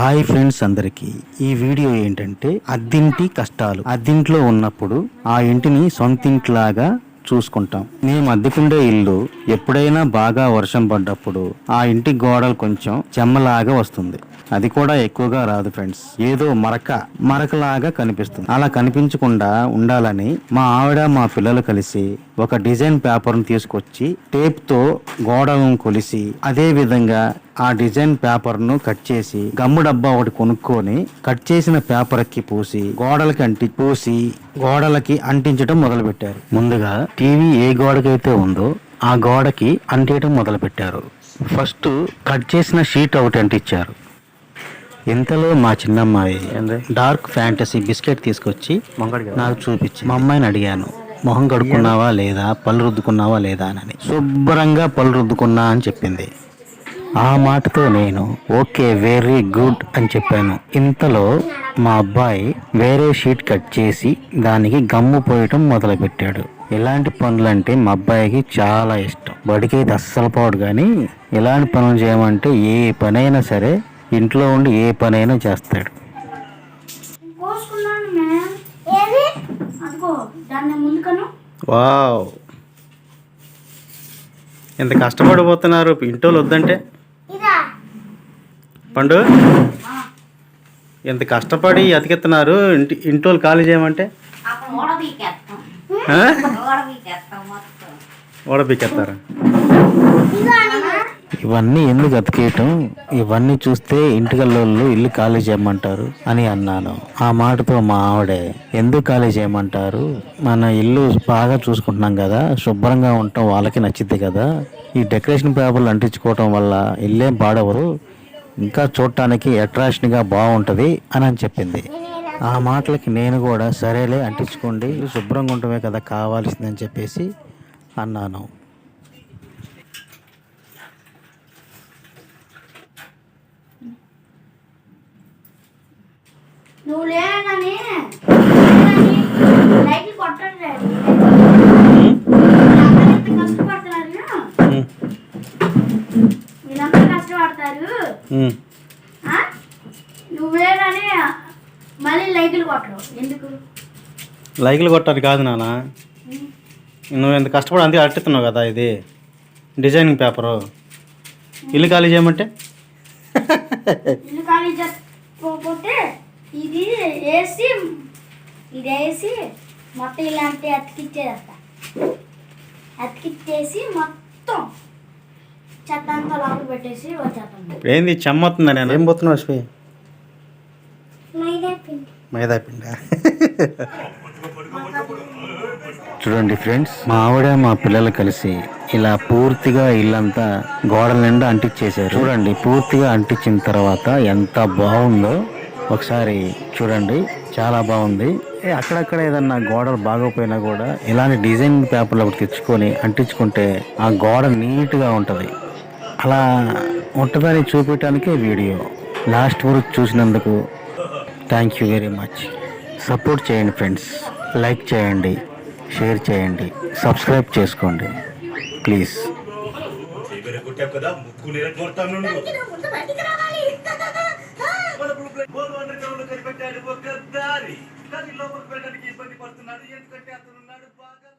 Hi friends అందరికీ. ఈ video ఏంటంటే అద్దింటి కష్టాలు. అద్దింట్లో ఉన్నప్పుడు ఆ ఇంటిని సొంతింట్లాగా చూసుకుంటాం. మేము అద్దెకుండే ఇల్లు ఎప్పుడైనా బాగా వర్షం పడ్డప్పుడు ఆ ఇంటి గోడలు కొంచెం చెమ్మలాగా వస్తుంది. అది కూడా ఎక్కువగా రాదు ఫ్రెండ్స్. ఏదో మరక మరకలాగా కనిపిస్తుంది. అలా కనిపించకుండా ఉండాలని మా ఆవిడ మా పిల్లలు కలిసి ఒక డిజైన్ పేపర్ను తీసుకొచ్చి టేప్తో గోడలను కొలిసి అదే విధంగా ఆ డిజైన్ పేపర్ను కట్ చేసి గమ్ము డబ్బా ఒకటి కొనుక్కొని కట్ చేసిన పేపర్కి పూసి గోడలకి అంటి పూసి గోడలకి అంటించడం మొదలు పెట్టారు ముందుగా టీవీ ఏ గోడకైతే ఉందో ఆ గోడకి అంటించడం మొదలు పెట్టారు ఫస్ట్ కట్ చేసిన షీట్ ఒకటి అంటించారు ఇంతలో మా చిన్నమ్మాయి డార్క్ ఫ్యాంటసీ బిస్కెట్ తీసుకొచ్చి నాకు చూపించి మా అమ్మాయిని అడిగాను. మొహం కడుక్కున్నావా లేదా? పళ్ళు రుద్దుకున్నావా లేదా అని శుభ్రంగా పళ్ళు రుద్దుకున్నా అని చెప్పింది. ఆ మాటతో నేను ఓకే వెరీ గుడ్ అని చెప్పాను. ఇంతలో మా అబ్బాయి వేరే షీట్ కట్ చేసి దానికి గమ్ము పోయటం మొదలుపెట్టాడు. ఇలాంటి పనులంటే మా అబ్బాయికి చాలా ఇష్టం. బడికైతే అస్సలు పోడు కానీ ఇలాంటి పనులు చేయమంటే ఏ పనైనా సరే ఇంట్లో ఉండి ఏ పనైనా చేస్తాడు. అదిగో దాన్ని ముందుకను వావ్. ఎంత కష్టపడిపోతున్నారు ఇంటోళ్ళు వద్దంటే. పండు ఎంత కష్టపడి అతికెత్తున్నారు ఇంటి ఇంటోళ్ళు ఖాళీ చేయమంటే. ఓడబీకేస్తాం ఇవన్నీ ఎందుకు అతికేయటం? ఇవన్నీ చూస్తే ఇంటికల్లోళ్ళు ఇల్లు ఖాళీ చేయమంటారు అని అన్నాను. ఆ మాటతో మా ఆవిడే ఎందుకు ఖాళీ చేయమంటారు? మన ఇల్లు బాగా చూసుకుంటున్నాం కదా శుభ్రంగా ఉండటం వాళ్ళకి నచ్చింది కదా. ఈ డెకరేషన్ పేపర్లు అంటించుకోవటం వల్ల ఇల్లేం పాడవరు ఇంకా చూడటానికి అట్రాక్షన్గా బాగుంటుంది అని అని చెప్పింది. ఆ మాటలకి నేను కూడా సరేలే అంటించుకోండి శుభ్రంగా ఉండటమే కదా కావాల్సిందని చెప్పేసి అన్నాను. నువ్వు లేనని లైట్లు కొట్టండి కష్టపడతారు. వీళ్ళంతా కష్టపడతారు. మళ్ళీ కొట్టరు. ఎందుకు? లైకులు కొట్టాలి కాదు నాన్న. నువ్వు ఎంత కష్టపడి అందుకే అట్టుతున్నావు కదా ఇది డిజైనింగ్ పేపరు. ఇల్లు ఖాళీ చేయమంటే? ఇల్లు ఖాళీ ఇది వేసి ఇది వేసి మొత్తం ఇలాంటి అతికిచ్చేస్తా అతికిచ్చేసి మొత్తం చెత్త అంతా లోపల పెట్టేసి వచ్చేస్తాను ఏంది చెమ్మవుతుందా నేను? ఏం పోతున్నావు అశ్వి? మైదా పిండి. మైదా పిండ? చూడండి ఫ్రెండ్స్ మా ఆవిడ మా పిల్లలు కలిసి ఇలా పూర్తిగా ఇల్లంతా గోడల నిండా అంటించేశారు చూడండి పూర్తిగా అంటించిన తర్వాత ఎంత బాగుందో. ఒకసారి చూడండి. చాలా బాగుంది. ఏ, అక్కడక్కడ ఏదన్నా గోడలు బాగోపోయినా కూడా ఇలాంటి డిజైన్ పేపర్లు ఒకటి తెచ్చుకొని అంటించుకుంటే ఆ గోడ నీట్గా ఉంటుంది. అలా ఉంటుందని చూపించడానికే వీడియో. లాస్ట్ వరకు చూసినందుకు thank you very much support చేయండి ఫ్రెండ్స్ లైక్ చేయండి. షేర్ చేయండి. సబ్స్క్రైబ్ చేసుకోండి. ప్లీజ్ కనిపెట్టాడు ఒక దారి. దాని లోపలికి వెళ్ళడానికి ఇబ్బంది పడుతున్నాడు. ఎందుకంటే అతను ఉన్నాడు బాగా